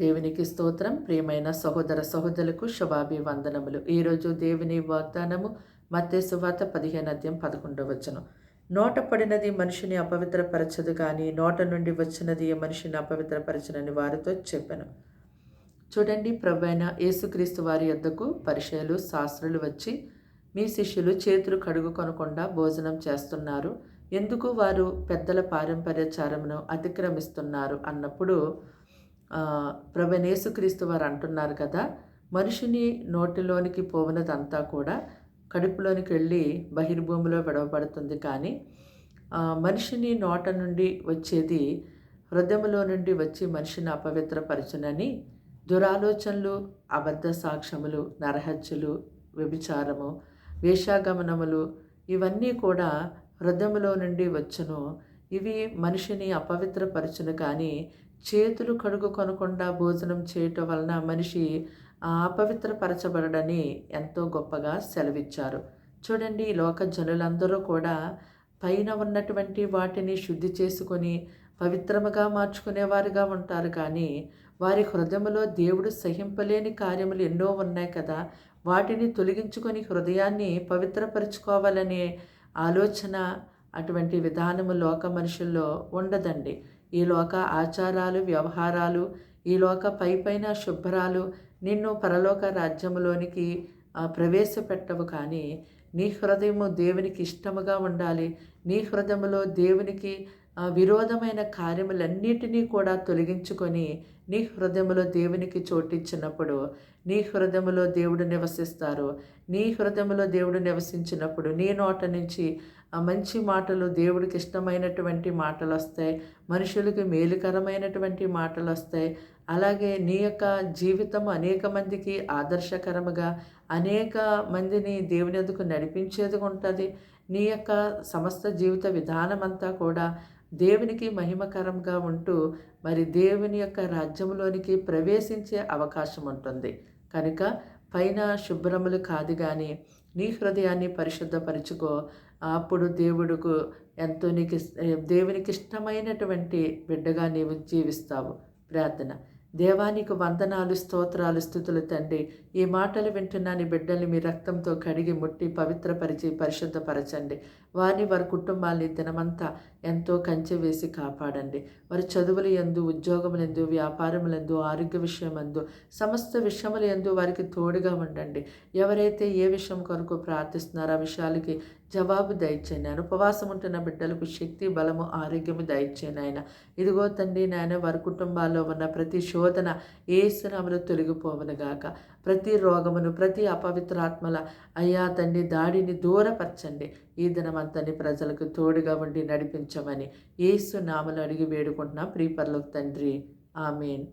దేవునికి స్తోత్రం. ప్రియమైన సహోదర సహోదరులకు శుభాభివందనములు. ఈరోజు దేవుని వాగ్దానము మత్తేసు పదిహేను అధ్యాయం పదకొండవ వచ్చను నోట పడినది మనిషిని అపవిత్రపరచదు కానీ నోట నుండి వచ్చినది మనిషిని అపవిత్రపరచనని వారితో చెప్పాను. చూడండి ప్రభైన యేసుక్రీస్తు వారి యొద్దకు పరిచయలు శాస్త్రులు వచ్చి మీ శిష్యులు చేతులు కడుగుకొనకుండా భోజనం చేస్తున్నారు. ఎందుకు వారు పెద్దల పారంపర్యచారమును అతిక్రమిస్తున్నారు అన్నప్పుడు ప్రభనేసుక్రీస్తు వారు అంటున్నారు కదా మనిషిని నోటిలోనికి పోవునదంతా కూడా కడుపులోనికి వెళ్ళి బహిర్భూమిలో విడవబడుతుంది కానీ మనిషిని నోట నుండి వచ్చేది హృదయంలో నుండి వచ్చి మనిషిని అపవిత్రపరచునని దురాలోచనలు అబద్ధ సాక్ష్యములు నరహత్యలు వ్యభిచారము వేషాగమనములు ఇవన్నీ కూడా హృదయంలో నుండి వచ్చును. ఇవి మనిషిని అపవిత్రపరచును కానీ చేతులు కడుగు కొనకుండా భోజనం చేయటం వలన మనిషి అపవిత్రపరచబడని అపవిత్రపరచబడడని ఎంతో గొప్పగా సెలవిచ్చారు. చూడండి లోక జనులందరూ కూడా పైన ఉన్నటువంటి వాటిని శుద్ధి చేసుకొని పవిత్రముగా మార్చుకునేవారుగా ఉంటారు. కానీ వారి హృదయములో దేవుడు సహింపలేని కార్యములు ఎన్నో ఉన్నాయి కదా. వాటిని తొలగించుకొని హృదయాన్ని పవిత్రపరచుకోవాలనే ఆలోచన అటువంటి విధానము లోక మనుషుల్లో ఉండదండి. ఈ లోక ఆచారాలు వ్యవహారాలు ఈ లోక పై పైన శుభ్రాలు నిన్ను పరలోక రాజ్యములోనికి ప్రవేశపెట్టవు కానీ నీ హృదయము దేవునికి ఇష్టముగా ఉండాలి. నీ హృదయములో దేవునికి విరోధమైన కార్యములన్నిటినీ కూడా తొలగించుకొని నీ హృదయంలో దేవునికి చోటిచ్చినప్పుడు నీ హృదయంలో దేవుడు నివసిస్తారు. నీ హృదయంలో దేవుడు నివసించినప్పుడు నీ నోట నుంచి ఆ మంచి మాటలు దేవుడికి ఇష్టమైనటువంటి మాటలు వస్తాయి. మనుషులకు మేలుకరమైనటువంటి మాటలు వస్తాయి. అలాగే నీ యొక్క జీవితం అనేక మందికి ఆదర్శకరముగా అనేక మందిని దేవుని ఎందుకు నడిపించేది ఉంటుంది. నీ యొక్క సమస్త జీవిత విధానం అంతా కూడా దేవునికి మహిమకరంగా ఉంటూ మరి దేవుని యొక్క రాజ్యంలోనికి ప్రవేశించే అవకాశం ఉంటుంది. కనుక పైన శుభ్రములు కాదు కానీ నీ హృదయాన్ని పరిశుద్ధపరచుకో. అప్పుడు దేవుడుకు ఎంతో నీకు దేవునికి ఇష్టమైనటువంటి బిడ్డగా నీవు జీవిస్తావు. ప్రార్థన. దేవానికి వందనాలు స్తోత్రాలు స్థుతులు తండ్రి. ఈ మాటలు వింటున్నాని బిడ్డల్ని మీ రక్తంతో కడిగి ముట్టి పవిత్రపరిచి పరిశుద్ధపరచండి. వారిని వారి కుటుంబాన్ని దినమంతా ఎంతో కంచె వేసి కాపాడండి. వారి చదువులు ఎందు ఉద్యోగములందు వ్యాపారములందు ఆరోగ్య విషయమందు సమస్త విషయముల ఎందు వారికి తోడుగా ఉండండి. ఎవరైతే ఏ విషయం కొరకు ప్రార్థిస్తున్నారో ఆ విషయాలకి జవాబు దయచేయండి ఆయన ఉపవాసం ఉంటున్న బిడ్డలకు శక్తి బలము ఆరోగ్యము దయచేయండి నాయన ఇదిగో తండ్రి నాయన వారి కుటుంబాల్లో ఉన్న ప్రతి శోధన ఏసునామలు తొలగిపోవనుగాక ప్రతి రోగమును ప్రతి అపవిత్రాత్మల అయ్యా తండ్రి దాడిని దూరపరచండి. ఈ దినమంతని ప్రజలకు తోడుగా ఉండి నడిపించమని ఏసు నామలు అడిగి వేడుకుంటున్నాం. ప్రీపర్లకు తండ్రి. ఆమెన్.